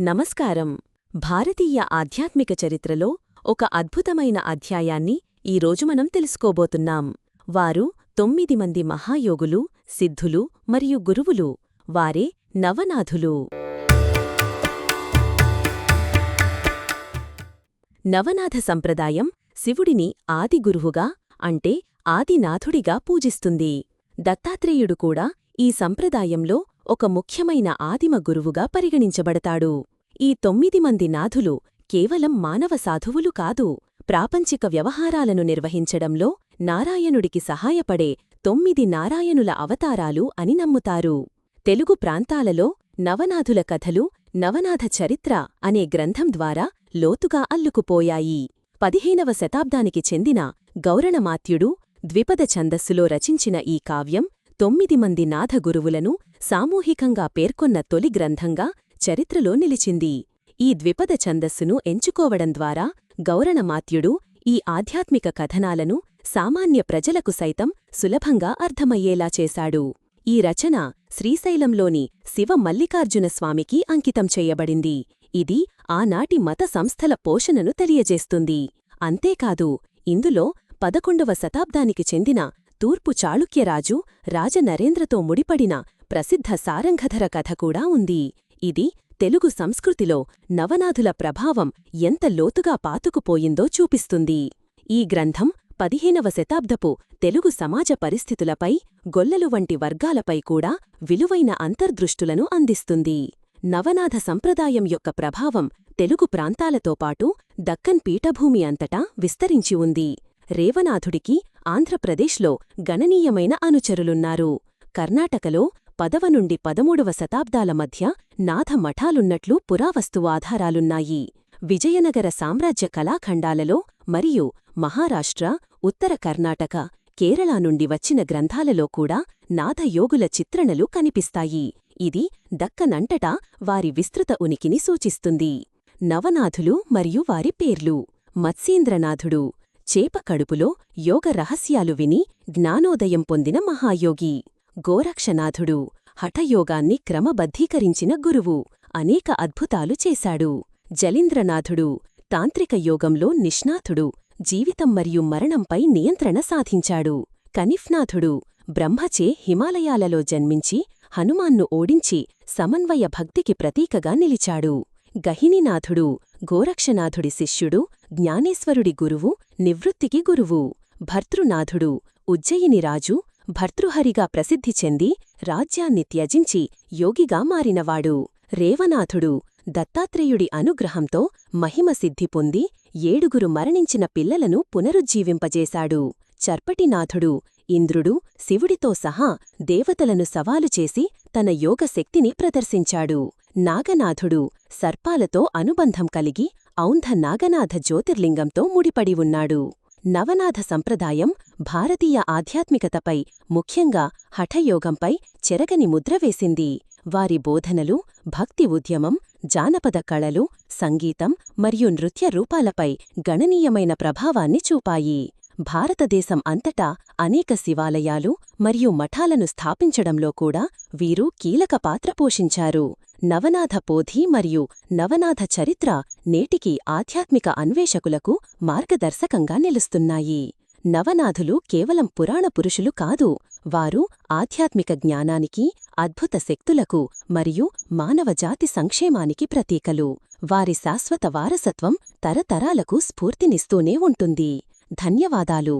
నమస్కారం. భారతీయ ఆధ్యాత్మిక చరిత్రలో ఒక అద్భుతమైన అధ్యాయాన్ని ఈరోజు మనం తెలుసుకోబోతున్నాం. వారు తొమ్మిది మంది మహాయోగులు సిద్ధులు మరియు గురువులు. వారే నవనాథులు. నవనాథ సంప్రదాయం శివుడిని ఆది గురువుగా అంటే ఆదినాథుడిగా పూజిస్తుంది. దత్తాత్రేయుడు కూడా ఈ సంప్రదాయంలో ఒక ముఖ్యమైన ఆదిమ గురువుగా పరిగణించబడతాడు. ఈ తొమ్మిది మంది నాథులు కేవలం మానవ సాధువులు కాదు ప్రాపంచిక వ్యవహారాలను నిర్వహించడంలో నారాయణుడికి సహాయపడే తొమ్మిది నారాయణుల అవతారాలు అని నమ్ముతారు. తెలుగు ప్రాంతాలలో నవనాథుల కథలు నవనాథ చరిత్ర అనే గ్రంథం ద్వారా లోతుగా అల్లుకుపోయాయి. పదిహేనవ శతాబ్దానికి చెందిన గౌరణమాత్యుడు ద్విపద ఛందస్సులో రచించిన ఈ కావ్యం తొమ్మిది మంది నాథ గురువులను సామూహికంగా పేర్కొన్న తొలి గ్రంథంగా చరిత్రలో నిలిచింది. ఈ ద్విపద ఛందస్సును ఎంచుకోవడం ద్వారా గౌరణమాత్యుడు ఈ ఆధ్యాత్మిక కథనాలను సామాన్య ప్రజలకు సైతం సులభంగా అర్థమయ్యేలా చేశాడు. ఈ రచన శ్రీశైలంలోని శివ మల్లికార్జునస్వామికి అంకితం చేయబడింది. ఇది ఆనాటి మత సంస్థల పోషణను తెలియజేస్తుంది. అంతేకాదు ఇందులో పదకొండవ శతాబ్దానికి చెందిన తూర్పు చాళుక్యరాజు రాజనరేంద్రతో ముడిపడిన ప్రసిద్ధ సారంగధర కథ కూడా ఉంది. ఇది తెలుగు సంస్కృతిలో నవనాథుల ప్రభావం ఎంత లోతుగా పాతుకుపోయిందో చూపిస్తుంది. ఈ గ్రంథం పదిహేనవ శతాబ్దపు తెలుగు సమాజ పరిస్థితులపై గొల్లలు వంటి వర్గాలపై కూడా విలువైన అంతర్దృష్టులను అందిస్తుంది. నవనాథ సంప్రదాయం యొక్క ప్రభావం తెలుగు ప్రాంతాలతో పాటు దక్కన్ పీఠభూమి అంతటా విస్తరించి ఉంది. రేవనాథుడికి ఆంధ్రప్రదేశ్లో గణనీయమైన అనుచరులున్నారు. కర్ణాటకలో పదవ నుండి పదమూడవ శతాబ్దాల మధ్య నాథ మఠాలున్నట్లు పురావస్తు ఆధారాలున్నాయి. విజయనగర సామ్రాజ్య కళాఖండాలలో మరియు మహారాష్ట్ర ఉత్తర కర్ణాటక కేరళ నుండి వచ్చిన గ్రంథాలలో కూడా నాథయోగుల చిత్రణలు కనిపిస్తాయి. ఇది దక్కనంటటా వారి విస్తృత ఉనికిని సూచిస్తుంది. నవనాథులు మరియు వారి పేర్లు మత్స్యేంద్రనాథుడు చేప కడుపులో యోగ రహస్యాలు విని జ్ఞానోదయం పొందిన మహాయోగి. గోరక్షనాథుడు హఠయోగాన్ని క్రమబద్ధీకరించిన గురువు. అనేక అద్భుతాలు చేశాడు. జలీంద్రనాథుడు తాంత్రిక యోగంలో నిష్ణాథుడు జీవితం మరియు మరణంపై నియంత్రణ సాధించాడు. కనిఫ్నాథుడు బ్రహ్మచే హిమాలయాలలో జన్మించి హనుమాన్ను ఓడించి సమన్వయ భక్తికి ప్రతీకగా నిలిచాడు. గహినినాథుడు గోరక్షనాథుడి శిష్యుడు జ్ఞానేశ్వరుడి గురువు నివృత్తికి గురువు. భర్తృనాథుడు ఉజ్జయిని రాజు భర్తృహరిగా ప్రసిద్ధి చెంది రాజ్యాన్ని త్యజించి యోగిగా మారినవాడు. రేవనాథుడు దత్తాత్రేయుడి అనుగ్రహంతో మహిమ సిద్ధి పొంది ఏడుగురు మరణించిన పిల్లలను పునరుజ్జీవింపజేశాడు. చర్పటినాథుడు ఇంద్రుడు శివుడితో సహా దేవతలను సవాలు చేసి తన యోగశక్తిని ప్రదర్శించాడు. నాగనాథుడు సర్పాలతో అనుబంధం కలిగి ఔంధ నాగనాథ జ్యోతిర్లింగంతో ముడిపడి ఉన్నాడు. నవనాథ సంప్రదాయం భారతీయ ఆధ్యాత్మికతపై ముఖ్యంగా హఠయోగంపై చెరగని ముద్ర వేసింది. వారి బోధనలు భక్తి ఉద్యమం జానపద కళలు సంగీతం మరియు నృత్య రూపాలపై గణనీయమైన ప్రభావాన్ని చూపాయి. భారతదేశం అంతటా అనేక శివాలయాలు మరియు మఠాలను స్థాపించడంలో కూడా వీరు కీలక పాత్ర పోషించారు. నవనాథ పోధి మరియు నవనాథ చరిత్ర నేటికి ఆధ్యాత్మిక అన్వేషకులకు మార్గదర్శకంగా నిలుస్తున్నాయి. నవనాథులు కేవలం పురాణ పురుషులు కాదు వారు ఆధ్యాత్మిక జ్ఞానానికి అద్భుత శక్తులకు మరియు మానవజాతి సంక్షేమానికి ప్రతీకలు. వారి శాశ్వత వారసత్వం తరతరాలకు స్ఫూర్తినిస్తూనే ఉంటుంది. ధన్యవాదాలు.